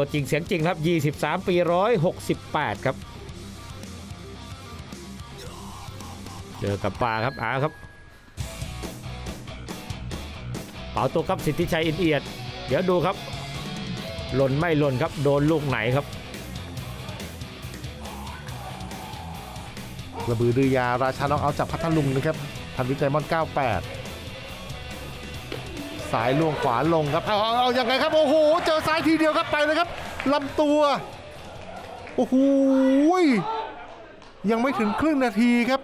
ตัวจริงเสียงจริงครับ 23 ปี 168 ครับ เจอกับป่าครับอาครับเป๋าตัวครับสิทธิชัยอินเอียด เดี๋ยวดูครับ หล่นไม่หล่นครับ โดนลูกไหนครับระบือดือยาราชาน้องเอาจากพัทลุงนะครับพันวิจัยมอน 98 สายล่วงขวาลงครับ เอาเอาเอายังไงครับ โอ้โห เจอซ้ายทีเดียวครับไปเลยครับลำตัว โอ้โหยยังไม่ถึงครึ่งนาทีครับ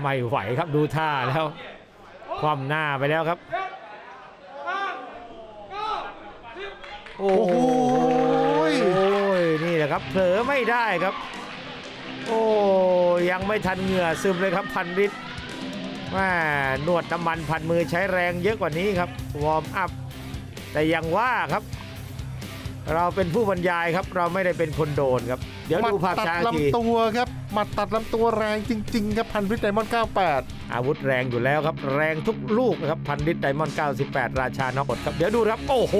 ไม่ไหวครับดูท่าแล้ว ความหน้าไปแล้วครับ โอ้โอ้โหยนี่แหละครับเผลอไม่ได้ครับ โอ้ยังไม่ทันเหงื่อซึมเลยครับพันริ ตแม่นวดน้ำมันพันมือใช้แรงเยอะกว่านี้ครับ วอร์มอัพ แต่ยังว่าครับ เราเป็นผู้บรรยายครับ เราไม่ได้เป็นคนโดนครับ เดี๋ยวหมัดูภาพตัดช้าอีกที ลำตัวครับหมัดตัดลำตัวแรงจริง ๆ ครับพันวิจัยมอน98 อาวุธแรงอยู่แล้วครับ แรงทุกลูกนะครับ พันลิตรไดมอนด์98 ราชานอกดครับ เดี๋ยวดูครับ โอ้โห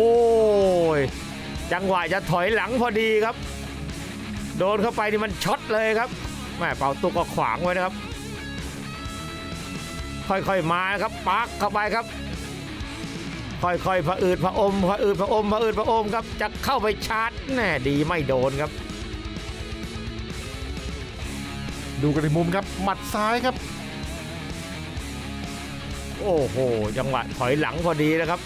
จังหวะจะถอยหลังพอดีครับ โดนเข้าไปนี่มันช็อตเลยครับแม่เป่าตุกก็ขวางไว้นะครับ ค่อยๆมาครับปักเข้าไปครับ ค่อยๆผะอืดผะอมผะอืดผะอมผะอืดผะอมครับจะเข้าไปชาร์จแน่ดีไม่โดนครับ ดูกันในมุมครับหมัดซ้ายครับ โอ้โห จังหวะถอยหลังพอดีนะครับ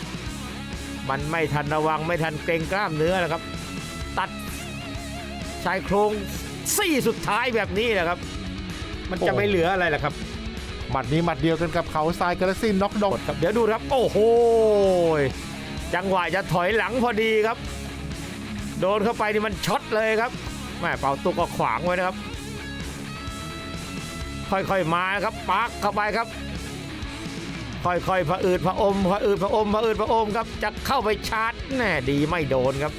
มันไม่ทันระวังไม่ทันเกรงกล้ามเนื้อนะครับ ตัดชายโครงซี่สุดท้ายแบบนี้นะครับ มันจะโอ้ไม่เหลืออะไรล่ะครับ หมัดนี้หมัดเดียวกันกับเขาทรายกระสินน็อกดอกกดครับเดี๋ยวดูครับโอ้โหจังหวะจะถอยหลังพอดีครับ โดนเข้าไปนี่มันช็อตเลยครับแม่เป่าตุกก็ขวางไว้นะครับ ค่อยๆมาครับปักเข้าไปครับ ค่อยๆผะอืดผะอมผะอืดผะอมผะอืดผะอมครับจะเข้าไปชาร์จแน่ดีไม่โดนครับ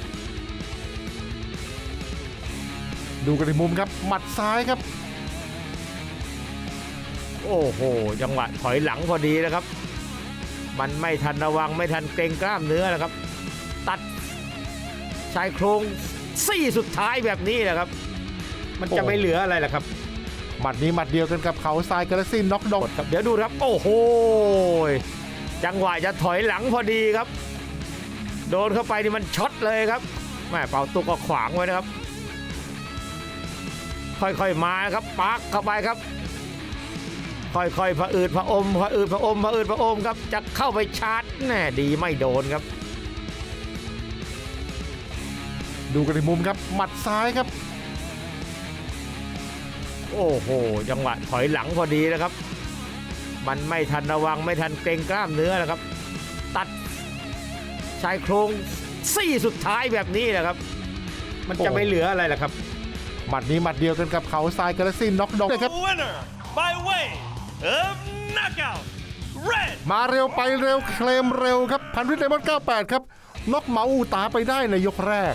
ดูกันในมุมครับหมัดซ้ายครับ โอ้โห จังหวะถอยหลังพอดีนะครับ มันไม่ทันระวังไม่ทันเกรงกล้ามเนื้อนะครับ ตัดชายโครงซี่สุดท้ายแบบนี้นะครับ มันจะโอ้ไม่เหลืออะไรล่ะครับ หมัดนี้หมัดเดียวกันกับเขาทรายกระสินน็อกดอกกดครับเดี๋ยวดูครับโอ้โหจังหวะจะถอยหลังพอดีครับ โดนเข้าไปนี่มันช็อตเลยครับแม่เป่าตุกก็ขวางไว้นะครับ ค่อยๆมาครับปักเข้าไปครับ ค่อยๆผะอืดผะอมผะอืดผะอมผะอืดผะอมครับจะเข้าไปชาร์จแน่ดีไม่โดนครับ ดูกันในมุมครับหมัดซ้ายครับ โอ้โห จังหวะถอยหลังพอดีนะครับ มันไม่ทันระวังไม่ทันเกรงกล้ามเนื้อนะครับ ตัดชายโครงซี่สุดท้ายแบบนี้นะครับ มันจะโอ้ไม่เหลืออะไรล่ะครับ หมัดนี้หมัดเดียวกันกับเขาทรายกระสินน็อกดอกนะครับ winner by way of knockout, red. มาเร็วไปเร็วเคลมเร็วครับพันวิทย์ไดมอนด์98 ครับน็อกเหมาอูตาไปได้ในยกแรก